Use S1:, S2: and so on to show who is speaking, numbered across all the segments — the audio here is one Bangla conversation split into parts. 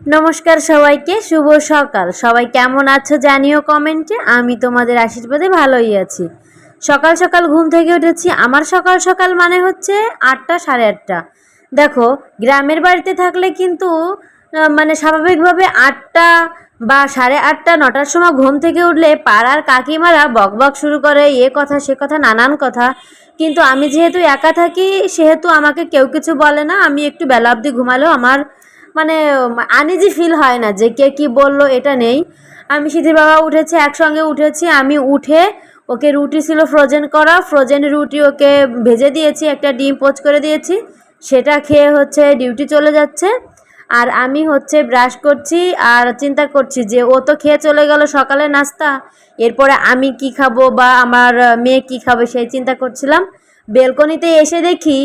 S1: নমস্কার সবাইকে, শুভ সকাল। সবাই কেমন আছো জানিও কমেন্টে। আমি তোমাদের আশীর্বাদে ভালোই আছি। সকাল সকাল ঘুম থেকে উঠেছি। আমার সকাল সকাল মানে হচ্ছে আটটা সাড়ে আটটা। দেখো, গ্রামের বাড়িতে থাকলে কিন্তু মানে স্বাভাবিকভাবে আটটা বা সাড়ে আটটা, নটার সময় ঘুম থেকে উঠলে পাড়ার কাকিমারা বকবক শুরু করে, এ কথা, সে কথা, নানান কথা। কিন্তু আমি যেহেতু একা থাকি, সেহেতু আমাকে কেউ কিছু বলে না। আমি একটু বেলা অবধি ঘুমালেও আমার মানে আনিজি ফিল হয় না যে কে কি বলল, এটা নেই। আমি সিদ্ধির বাবা উঠেছে, একসঙ্গে উঠেছি। আমি উঠে ওকে রুটি ছিল ফ্রোজেন করা। ফ্রোজেন রুটি ওকে ভেজে দিয়েছি, একটা ডিম পোচ করে দিয়েছি। সেটা খেয়ে হচ্ছে ডিউটি চলে যাচ্ছে। আর আমি হচ্ছে ব্রাশ করছি আর চিন্তা করছি যে, ও তো খেয়ে চলে গেল সকালে নাস্তা। এরপরে আমি কি খাব বা আমার মেয়ে কি খাবে সেই চিন্তা করছিলাম। বেলকনিতে এসে দেখি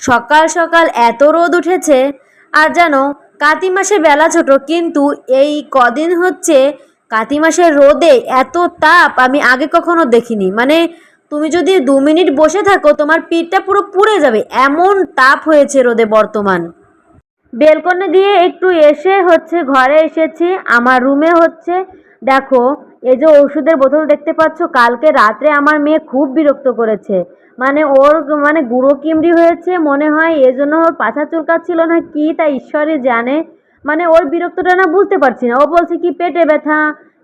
S1: সকাল সকাল এত রোদ উঠেছে। আর জানো কাতি মাসে বেলা ছোট, কিন্তু এই কদিন হচ্ছে কাতি মাসের রোদে এত তাপ আমি আগে কখনো দেখিনি। মানে তুমি যদি দু মিনিট বসে থাকো, তোমার পিঠটা পুরো পুড়ে যাবে। এমন তাপ হয়েছে রোদে বর্তমান। বেলকনি দিয়ে একটু এসে হচ্ছে, ঘরে এসেছি, আমার রুমে হচ্ছে দেখো, এই যে ওষুধের বোতল দেখতে পাচ্ছ, কালকে রাত্রে আমার মেয়ে খুব বিরক্ত করেছে। মানে ওর মানে গুঁড়ো কিমড়ি হয়েছে, মনে হয় এজন্য ওর পাছা চুলকাচ্ছিল না, কি তা ঈশ্বরে জানে। মানে ওর বিরক্তটা না বুঝতে পারছি না। ও বলছে কি, পেটে ব্যথা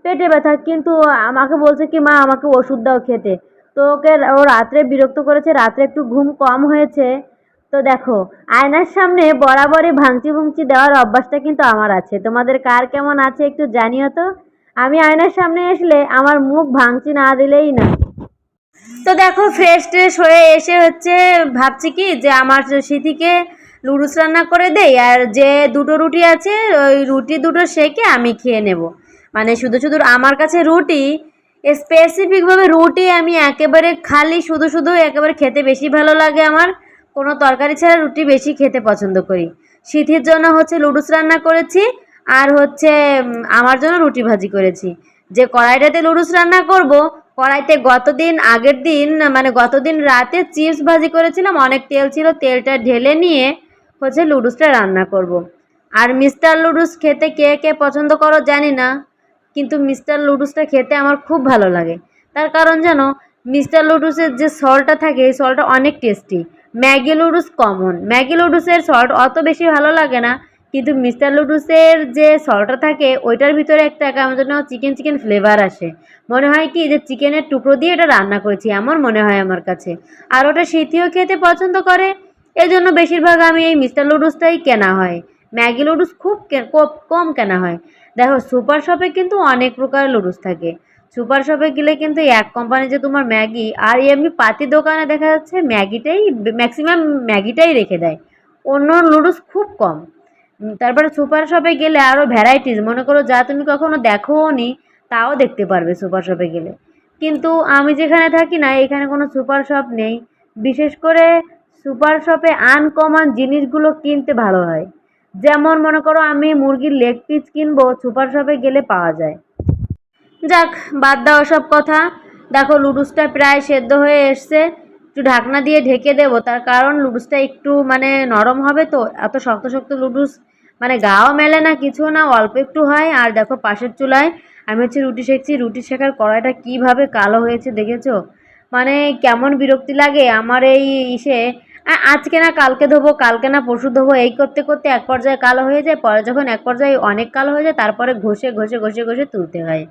S1: পেটে ব্যথা। কিন্তু আমাকে বলছে কি, মা, আমাকে ওষুধ দাও খেতে। তো ওকে ও রাত্রে বিরক্ত করেছে, রাত্রে একটু ঘুম কম হয়েছে। তো দেখো, আয়নার সামনে বরাবরই ভাঙচি ভুংচি দেওয়ার অভ্যাসটা কিন্তু আমার আছে। তোমাদের কার কেমন আছে একটু জানিও তো। আমি আয়নার সামনে আসলে আমার মুখ ভাঙচি না দিলেই না। তো দেখো ফ্রেশ ট্রেশ হয়ে এসে হচ্ছে ভাবছি কি যে আমার সিথিকে লুডুস রান্না করে দেই, আর যে দুটো রুটি আছে, ওই রুটি দুটো সেকে আমি খেয়ে নেব। মানে শুধু শুধু আমার কাছে রুটি স্পেসিফিকভাবে রুটি আমি একেবারে খালি শুধু শুধু একেবারে খেতে বেশি ভালো লাগে আমার। কোনো তরকারি ছাড়া রুটি বেশি খেতে পছন্দ করি। সিথির জন্য হচ্ছে লুডুস রান্না করেছি আর হচ্ছে আমার জন্য রুটি ভাজি করেছি। যে কড়াইটাতে লুডুস রান্না করব, কড়াইতে গতদিন, আগের দিন মানে গতদিন রাতে চিপস ভাজি করেছিলাম, অনেক তেল ছিল, তেলটা ঢেলে নিয়ে হচ্ছে লুডুসটা রান্না করব। আর মিস্টার লুডুস খেতে কে কে পছন্দ করো জানি না, কিন্তু মিস্টার লুডুসটা খেতে আমার খুব ভালো লাগে। তার কারণ জানো, মিস্টার লুডুসের যে সল্টটা থাকে, এই সল্টটা অনেক টেস্টি। Maggi লুডুস common. ম্যাগি লুডুসের সল্ট অত বেশি ভালো লাগে না কিন্তু মিস্টার লুডুসের যে সল্টটা থাকে, ওইটার ভিতরে একটা কেমন যেন চিকেন চিকেন ফ্লেভার আসে। মনে হয় কি যে চিকেনের টুকরো দিয়ে এটা রান্না করেছি, এমন মনে হয় আমার কাছে। আর ওটা শীতিও খেতে পছন্দ করে, এজন্য বেশিরভাগ আমি এই মিস্টার লুডুসটাই কেনা হয়। ম্যাগি লুডুস খুব কম কেনা হয়। দেখো, সুপার শপে কিন্তু অনেক প্রকারের লুডুস থাকে। সুপার শপে গেলে কিন্তু এক কোম্পানি যে তোমার ম্যাগি, আর এমনি পাতি দোকানে দেখা যাচ্ছে ম্যাগিটাই, ম্যাক্সিমাম ম্যাগিটাই রেখে দেয়। অন্য লুডুস খুব কম। তারপরে সুপার শপে গেলে আরও ভ্যারাইটিস মনে করো যা তুমি কখনো দেখোও নি, তাও দেখতে পারবে সুপার শপে গেলে। কিন্তু আমি যেখানে থাকি না, এখানে কোনো সুপার শপ নেই। বিশেষ করে সুপার শপে আনকমন জিনিসগুলো কিনতে ভালো হয়। যেমন মনে করো আমি মুরগির লেগ পিস কিনবো, সুপার শপে গেলে পাওয়া যায়। যাক, বাদ দাও সব কথা। দেখো, লুডুসটা প্রায় সেদ্ধ হয়ে এসছে। একটু ঢাকনা দিয়ে ঢেকে দেবো। তার কারণ লুডুসটা একটু মানে নরম হবে তো, এত শক্ত শক্ত লুডুস মানে গাও মেলে না, কিছু না, অল্প একটু হয়। আর দেখো পাশের চুলায় আমি হচ্ছে রুটি সেকছি রুটি শেখার কড়াইটা কীভাবে কালো হয়েছে দেখেছ? মানে কেমন বিরক্তি লাগে আমার এই ইসে। আজকে না, কালকে ধোবো, কালকে না, পরশু ধোবো, এই করতে করতে এক পর্যায়ে কালো হয়ে যায়, পরে যখন এক পর্যায়ে অনেক কালো হয়ে যায়, তারপরে ঘষে ঘষে ঘষে ঘষে তুলতে হয়।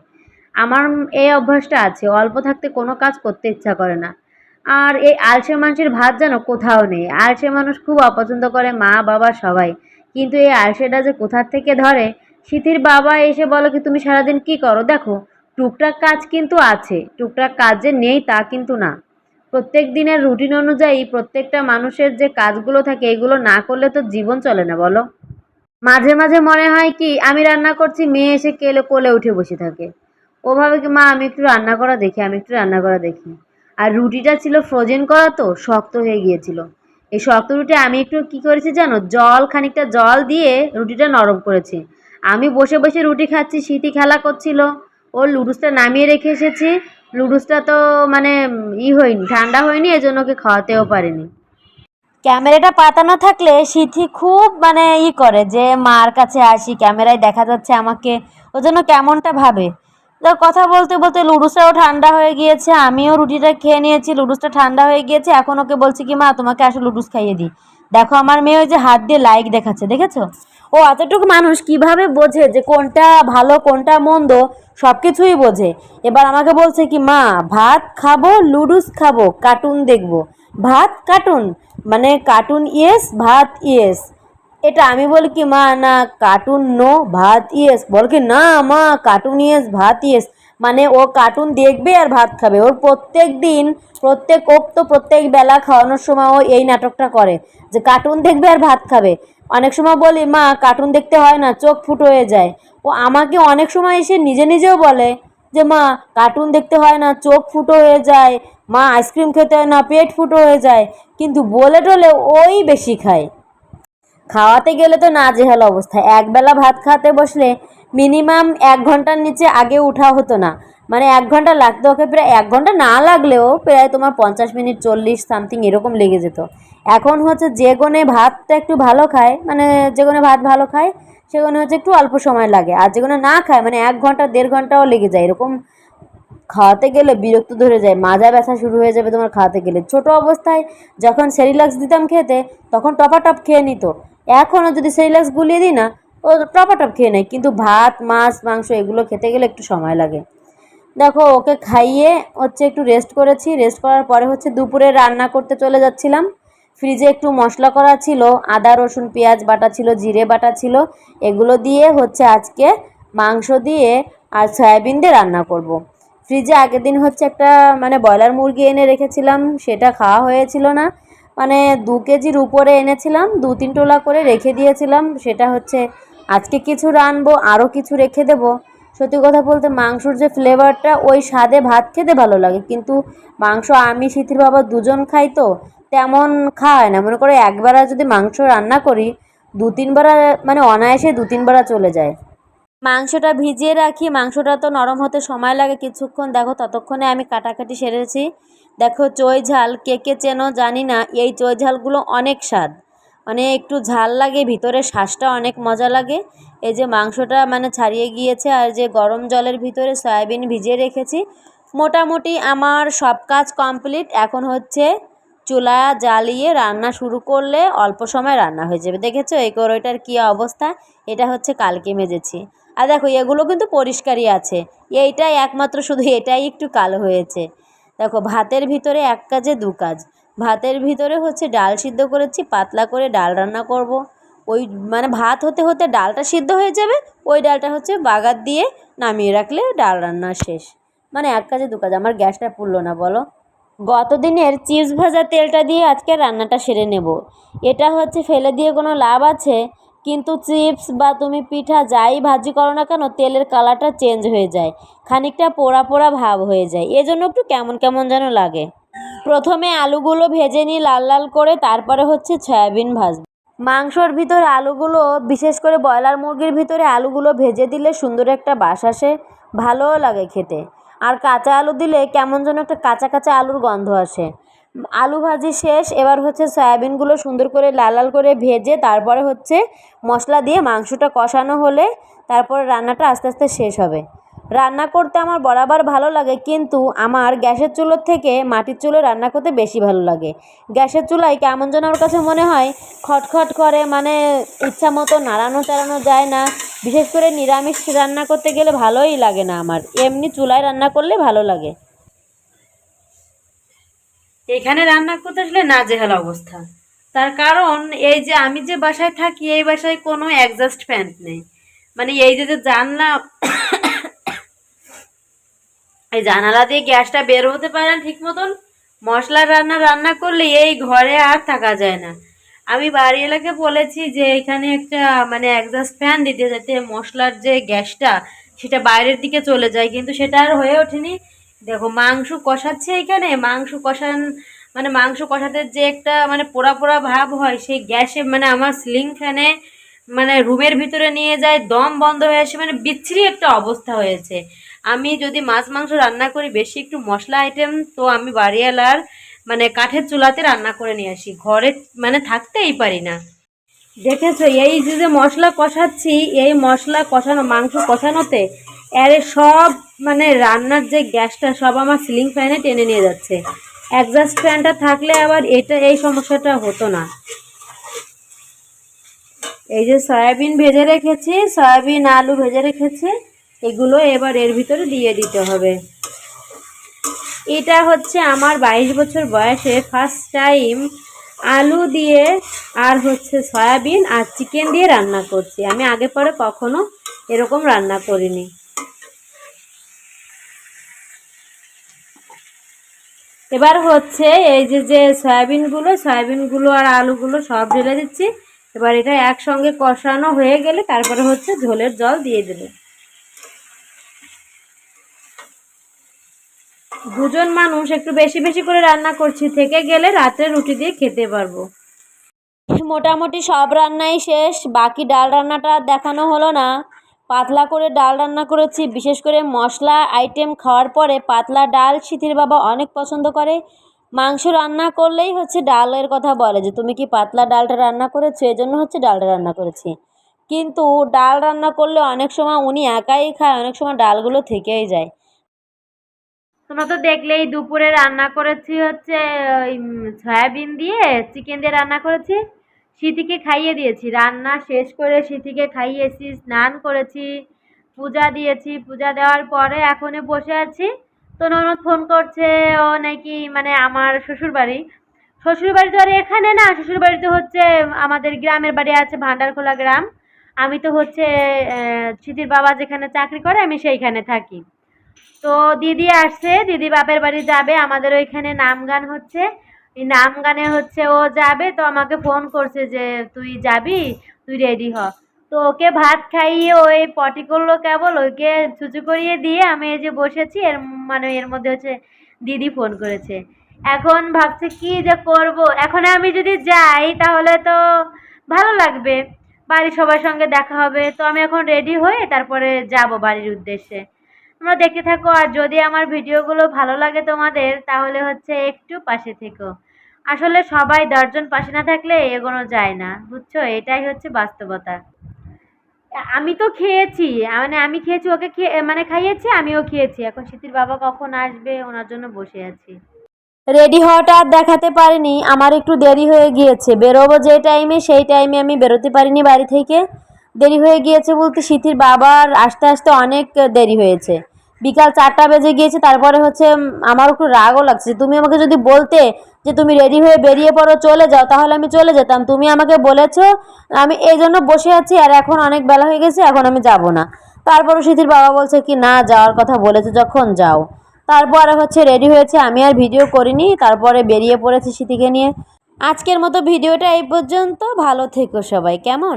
S1: আমার এই অভ্যাসটা আছে, অল্প থাকতে কোনো কাজ করতে ইচ্ছা করে না। আর এই আলসে মানুষের ভাত যেন কোথাও নেই। আলসে মানুষ খুব অপছন্দ করে মা, বাবা, সবাই। কিন্তু এই আলসেটা যে কোথার থেকে ধরে, সিথির বাবা এসে বলো কি, তুমি সারাদিন কি করো? দেখো, টুকটাক কাজ কিন্তু আছে, টুকটাক কাজ যে নেই তা কিন্তু না। প্রত্যেক দিনের রুটিন অনুযায়ী প্রত্যেকটা মানুষের যে কাজগুলো থাকে, এগুলো না করলে তো জীবন চলে না, বলো। মাঝে মাঝে মনে হয় কি, আমি রান্না করছি, মেয়ে এসে কেলে কোলে উঠে বসে থাকে। ওভাবে কি, মা, আমি একটু রান্না করা দেখি, আমি একটু রান্না করা দেখি। আর রুটিটা ছিল ফ্রোজেন করা তো, শক্ত হয়ে গিয়েছিল। এই শক্ত রুটি আমি একটু কি করেছি জানো? জল, খানিকটা জল দিয়ে রুটিটা নরম করেছি। আমি বসে বসে রুটি খাচ্ছি, স্মৃতি খেলা করছিল। ও লুডুসটা নামিয়ে রেখে এসেছি। লুডুসটা তো মানে ই হয়নি, ঠান্ডা হয়নি, এজন্য ওকে খাওয়াতেও পারিনি। ক্যামেরাটা পাতানো থাকলে সিথি খুব মানে ই করে যে, মার কাছে আসি, ক্যামেরায় দেখা যাচ্ছে আমাকে। ওই জন্য কেমনটা ভাবে। তো কথা বলতে বলতে লুডুসটাও ঠান্ডা হয়ে গিয়েছে, আমিও রুটিটা খেয়ে নিয়েছি, লুডুসটা ঠান্ডা হয়ে গিয়েছে, এখন ওকে বলছি কি, মা, তোমাকে আসলে লুডুস খাইয়ে দিই। দেখো, আমার মেয়ে ওই যে হাত দিয়ে লাইক দেখাচ্ছে, দেখেছ? ও এতটুকু মানুষ কীভাবে বোঝে যে কোনটা ভালো, কোনটা মন্দ সব কিছুই বোঝে। এবার আমাকে বলছে কি, মা, ভাত খাব, লুডুস খাব কার্টুন দেখব। ভাত কার্টুন মানে কার্টুন ইয়েস ভাত ইয়েস এটা আমি বলি কি, মা, না কার্টুন নো ভাত ইয়েস বল কি, না, মা কার্টুন ইয়েস ভাত ইয়েস মানে ও কার্টুন দেখবে আর ভাত খাবে। ওর প্রত্যেক দিন, প্রত্যেক ও তো প্রত্যেক বেলা খাওয়ানোর সময় ও এই নাটকটা করে, যে কার্টুন দেখবে আর ভাত খাবে। অনেক সময় বলি, মা কার্টুন দেখতে হয় না, চোখ ফুটো হয়ে যায়। ও আমাকে অনেক সময় এসে নিজে নিজেও বলে, যে, মা কার্টুন দেখতে হয় না, চোখ ফুটো হয়ে যায়। মা আইসক্রিম খেতে হয় না, পেট ফুটো হয়ে যায়। কিন্তু বলে টলে ওই বেশি খায়। খাওয়াতে গেলে তো না জেহাল অবস্থা। একবেলা ভাত খাওয়াতে বসলে মিনিমাম এক ঘণ্টার নিচে আগে উঠা হতো না। মানে এক ঘণ্টা লাগতো ওকে, প্রায় এক ঘণ্টা না লাগলেও প্রায় তোমার পঞ্চাশ মিনিট, চল্লিশ সামথিং এরকম লেগে যেত। এখন হচ্ছে যে গনে ভাতটা একটু ভালো খায় মানে যে গনে ভাত ভালো খায় সেগুলো হচ্ছে একটু অল্প সময় লাগে। আর যেগুলো না খায় মানে এক ঘণ্টা, দেড় ঘন্টাও লেগে যায়, এরকম খাওয়াতে গেলে বিরক্ত ধরে যায়, মাজা ব্যথা শুরু হয়ে যাবে তোমার খাওয়াতে গেলে। ছোট অবস্থায় যখন সেরিলাক্স দিতাম খেতে, তখন টপাটপ খেয়ে নিত। এখনও যদি সেরিলাক্স গুলিয়ে দিই না, ও টপাটপ খেয়ে নেয়। কিন্তু ভাত, মাছ, মাংস এগুলো খেতে গেলে একটু সময় লাগে। দেখো, ওকে খাইয়ে হচ্ছে একটু রেস্ট করেছি। রেস্ট করার পরে হচ্ছে দুপুরে রান্না করতে চলে যাচ্ছিলাম। ফ্রিজে একটু মশলা করা ছিল, আদা, রসুন, পেঁয়াজ বাটা ছিল, জিরে বাটা ছিল। এগুলো দিয়ে হচ্ছে আজকে মাংস দিয়ে আর সয়াবিন দিয়ে রান্না করব। ফ্রিজে আগের দিন হচ্ছে একটা মানে ব্রয়লার মুরগি এনে রেখেছিলাম, সেটা খাওয়া হয়েছিল না। মানে দু কেজির উপরে এনেছিলাম, দু তিন টোলা করে রেখে দিয়েছিলাম, সেটা হচ্ছে আজকে কিছু রানবো আরও কিছু রেখে দেবো। সত্যি কথা বলতে মাংসর যে ফ্লেভারটা ওই স্বাদে ভাত খেতে ভালো লাগে, কিন্তু মাংস আমি শীতির বাবা দুজন খাই তো, তেমন খায় না। মনে করে একবেলা যদি মাংস রান্না করি, দু তিনবার মানে অনায়াসে দু তিনবার চলে যায়। মাংসটা ভিজিয়ে রাখি, মাংসটা তো নরম হতে সময় লাগে কিছুক্ষণ। দেখো ততক্ষণে আমি কাটাকাটি সেরেছি। দেখো চই ঝাল, কে কে চেনো জানি না, এই চই ঝালগুলো অনেক স্বাদ। মানে একটু ঝাল লাগে, ভিতরে শ্বাসটা অনেক মজা লাগে। এই যে মাংসটা মানে ছাড়িয়ে গিয়েছে আর যে গরম জলের ভিতরে সয়াবিন ভিজিয়ে রেখেছি। মোটামুটি আমার সব কাজ কমপ্লিট। এখন হচ্ছে চুলা জ্বালিয়ে রান্না শুরু করলে অল্প সময় রান্না হয়ে যাবে। দেখেছ এই কড়াইটার কী অবস্থা? এটা হচ্ছে কালকে মেজেছি। আর দেখো, এগুলো কিন্তু পরিষ্কারই আছে। এইটাই একমাত্র শুধু এটাই একটু কালো হয়েছে। দেখো, ভাতের ভিতরে এক কাজে দু কাজ। ভাতের ভিতরে হচ্ছে ডাল সিদ্ধ করেছি, পাতলা করে ডাল রান্না করব। ওই মানে ভাত হতে হতে ডালটা সিদ্ধ হয়ে যাবে, ওই ডালটা হচ্ছে বাগার দিয়ে নামিয়ে রাখলে ডাল রান্না শেষ। মানে এক কাজে দু কাজ, আমার গ্যাসটা পুড়লো না, বলো। গত দিনের চিপস ভাজা তেলটা দিয়ে আজকে রান্নাটা সেরে নেব। এটা হচ্ছে ফেলে দিয়ে কোনো লাভ আছে? কিন্তু চিপস বা তুমি পিঠা যাই ভাজি করো না কেন, তেলের কালারটা চেঞ্জ হয়ে যায়, খানিকটা পোড়া পোড়া ভাব হয়ে যায়। এজন্য একটু কেমন কেমন যেন লাগে। প্রথমে আলুগুলো ভেজে নিই লাল লাল করে তারপরে হচ্ছে সয়াবিন ভাজবো। মাংসর ভিতর আলুগুলো, বিশেষ করে ব্রয়লার মুরগির ভিতরে আলুগুলো ভেজে দিলে সুন্দর একটা বাস আসে, ভালোও লাগে খেতে। আর কাঁচা আলু দিলে কেমন যেন একটা কাঁচা কাঁচা আলুর গন্ধ আসে। আলু ভাজি শেষ, এবার হচ্ছে সয়াবিনগুলো সুন্দর করে লাল লাল করে ভেজে তারপরে হচ্ছে মশলা দিয়ে মাংসটা কষানো হলে তারপরে রান্নাটা আস্তে আস্তে শেষ হবে। রান্না করতে আমার বরাবর ভালো লাগে, কিন্তু আমার গ্যাসের চুলোর থেকে মাটির চুলো রান্না করতে বেশি ভালো লাগে। গ্যাসের চুলায় কেমন যেন আমার কাছে মনে হয় খটখট করে মানে ইচ্ছা মতো নাড়ানো চাড়ানো যায় না। বিশেষ করে নিরামিষ রান্না করতে গেলে ভালোই লাগে না আমার, এমনি চুলায় রান্না করলে ভালো লাগে। এখানে রান্না করতে আসলে নাজেহাল অবস্থা। তার কারণ, এই যে আমি যে বাসায় থাকি, এই বাসায় কোনো অ্যাডজাস্ট ফ্যান নেই। মানে এই যে যে জানলা, এই জানালা দিয়ে গ্যাসটা বের হতে পারে না ঠিক মতন মশলার রান্না রান্না করলে এই ঘরে আর থাকা যায় না। আমি বাড়ি এলাকে বলেছি যে, এখানে একটা মানে অ্যাডজাস্ট ফ্যান দিতে, যাতে মশলার যে গ্যাসটা, সেটা বাইরের দিকে চলে যায়। কিন্তু সেটা আর হয়ে ওঠেনি। দেখো, মাংস কষাচ্ছে এখানে, মাংস কষান মানে মাংস কষাতে যে একটা মানে পোড়া পোড়া ভাব হয়, সেই গ্যাসে মানে আমার সিলিং ফ্যানে মানে রুমের ভিতরে নিয়ে যায়, দম বন্ধ হয়ে আসে মানে বিচ্ছিরি একটা অবস্থা হয়েছে। আমি যদি মাছ মাংস রান্না করি, বেশি একটু মশলা আইটেম তো আমি বাড়িওয়ালার মানে কাঠের চুলাতে রান্না করে নিয়ে আসি। ঘরে মানে থাকতেই পারি না। দেখেছ, এই যে যে মশলা কষাচ্ছি, এই মশলা কষানো, মাংস কষানোতে এর সব মানে রান্নার যে গ্যাসটা, সব আমার সিলিং ফ্যানে টেনে নিয়ে যাচ্ছে। অ্যাডজাস্ট ফ্যানটা থাকলে আবার এটা, এই সমস্যাটা হতো না। এই যে সয়াবিন ভেজে রেখেছি, সয়াবিন, আলু ভেজে রেখেছি, এগুলো এবার এর ভিতরে দিয়ে দিতে হবে। এটা হচ্ছে আমার বাইশ বছর বয়সে ফার্স্ট টাইম আলু দিয়ে আর হচ্ছে সয়াবিন আর চিকেন দিয়ে রান্না করছি। আমি আগে পরে কখনো এরকম রান্না করিনি। এবার হচ্ছে এই যে যে সয়াবিনগুলো সয়াবিনগুলো আর আলুগুলো সব ঢেলে দিচ্ছি। এবার এটা একসঙ্গে কষানো হয়ে গেলে তারপরে হচ্ছে ঝোলের জল দিয়ে দেবে। দুজন মানুষ একটু বেশি বেশি করে রান্না করছি, থেকে গেলে রাত্রে রুটি দিয়ে খেতে পারব। মোটামুটি সব রান্নাই শেষ, বাকি ডাল রান্নাটা দেখানো হলো না। পাতলা করে ডাল রান্না করেছি, বিশেষ করে মশলা আইটেম খাওয়ার পরে পাতলা ডাল শীতির বাবা অনেক পছন্দ করে। মাংস রান্না করলেই হচ্ছে ডালের কথা বলে যে, তুমি কি পাতলা ডালটা রান্না করেছ? এই জন্য হচ্ছে ডালটা রান্না করেছি। কিন্তু ডাল রান্না করলে অনেক সময় উনি একাই খায়, অনেক সময় ডালগুলো থেকেই যায়। তোমরা তো দেখলেই দুপুরে রান্না করেছি হচ্ছে, ওই সয়াবিন দিয়ে, চিকেন দিয়ে রান্না করেছি। স্মৃতিকে খাইয়ে দিয়েছি। রান্না শেষ করে স্মৃতিকে খাইয়েছি, স্নান করেছি, পূজা দিয়েছি। পূজা দেওয়ার পরে এখনই বসে আছি। তো ননদ ফোন করছে, ও নাকি মানে আমার শ্বশুর বাড়ি শ্বশুর বাড়ি তো আর এখানে না শ্বশুর বাড়ি তো হচ্ছে আমাদের গ্রামের বাড়ি আছে, ভান্ডারখোলা গ্রাম। আমি তো হচ্ছে স্মৃতির বাবা যেখানে চাকরি করে, আমি সেইখানে থাকি। তো দিদি আসছে, দিদি বাপের বাড়ি যাবে, আমাদের ওইখানে নাম গান হচ্ছে। নাম গানে হচ্ছে, ও যাবে? তো আমাকে ফোন করছে যে, তুই যাবি? তুই রেডি হ। তো ওকে ভাত খাইয়ে ওই পটি করল কেবল, ওকে চুচু করিয়ে দিয়ে আমি এই যে বসেছি, এর মানে এর মধ্যে হচ্ছে দিদি ফোন করেছে। এখন ভাবছে কি যে করব? এখন আমি যদি যাই তাহলে তো ভালো লাগবে। বাড়ির সবার সঙ্গে দেখা হবে। তো আমি এখন রেডি হয়ে তারপরে যাব বাড়ির উদ্দেশ্যে। তোমরা দেখতে থাকো, আর যদি আমার ভিডিওগুলো ভালো লাগে তোমাদের, তাহলে হচ্ছে একটু পাশে থেকো। আসলে সবাই দশজন পাশে না থাকলে এগোনো যায় না, বুঝছ? এটাই হচ্ছে বাস্তবতা। আমি তো খেয়েছি মানে আমি খেয়েছি, ওকে খেয়ে মানে খাইয়েছি, আমিও খেয়েছি। এখন শীতির বাবা কখন আসবে, ওনার জন্য বসে আছি। রেডি হওয়াটা আর দেখাতে পারিনি, আমার একটু দেরি হয়ে গিয়েছে। বেরোবো যে টাইমে, সেই টাইমে আমি বেরোতে পারিনি বাড়ি থেকে। দেরি হয়ে গিয়েছে বলতে শীতির বাবার আসতে আসতে অনেক দেরি হয়েছে। বিকাল চারটা বেজে গিয়েছে, তারপরে হচ্ছে আমার একটু রাগও লাগছে। তুমি আমাকে যদি বলতে যে তুমি রেডি হয়ে বেরিয়ে পড়ো, চলে যাও, তাহলে আমি চলে যেতাম। তুমি আমাকে বলেছ, আমি এই জন্য বসে আছি আর এখন অনেক বেলা হয়ে গেছে, এখন আমি যাব না। তারপরে শীতির বাবা বলছে কি, না, যাওয়ার কথা বলেছে, যখন যাও। তারপরে হচ্ছে রেডি হয়েছে, আমি আর ভিডিও করিনি, তারপরে বেরিয়ে পড়েছি স্মৃতিকে নিয়ে। আজকের মতো ভিডিওটা এই পর্যন্ত। ভালো থেকো সবাই, কেমন?